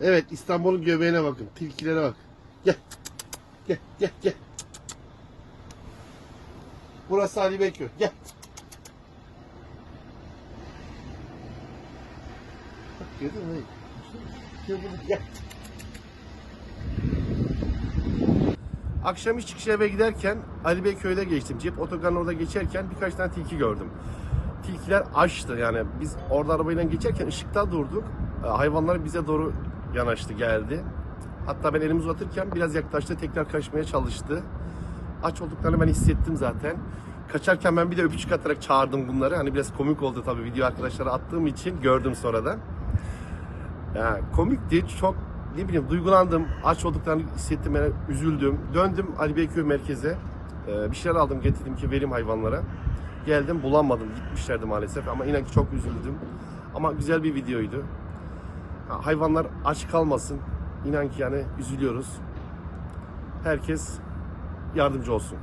Evet İstanbul'un göbeğine bakın. Tilkilere bak. Gel. Gel gel gel. Burası Ali Beyköy. Gel. Bak gördün? Gel. Akşam iş çıkışı eve giderken Ali Beyköy'de geçtim. Cep otogarın orada geçerken birkaç tane tilki gördüm. Tilkiler açtı yani biz orada arabayla geçerken ışıkta durduk. Hayvanlar bize doğru yanaştı geldi. Hatta ben elimi uzatırken biraz yaklaştı tekrar kaçmaya çalıştı. Aç olduklarını ben hissettim zaten. Kaçarken ben bir de öpücük atarak çağırdım bunları. Hani biraz komik oldu tabii video arkadaşlara attığım için gördüm sonradan. Ya komikti çok ne bileyim duygulandım. Aç olduklarını hissettim yani üzüldüm. Döndüm Ali Beyköy merkeze. Ee, bir şeyler aldım getirdim ki vereyim hayvanlara. Geldim bulamadım gitmişlerdi maalesef ama inan ki çok üzüldüm. Ama güzel bir videoydu. Ha, Hayvanlar aç kalmasın. İnan ki yani üzülüyoruz. Herkes yardımcı olsun.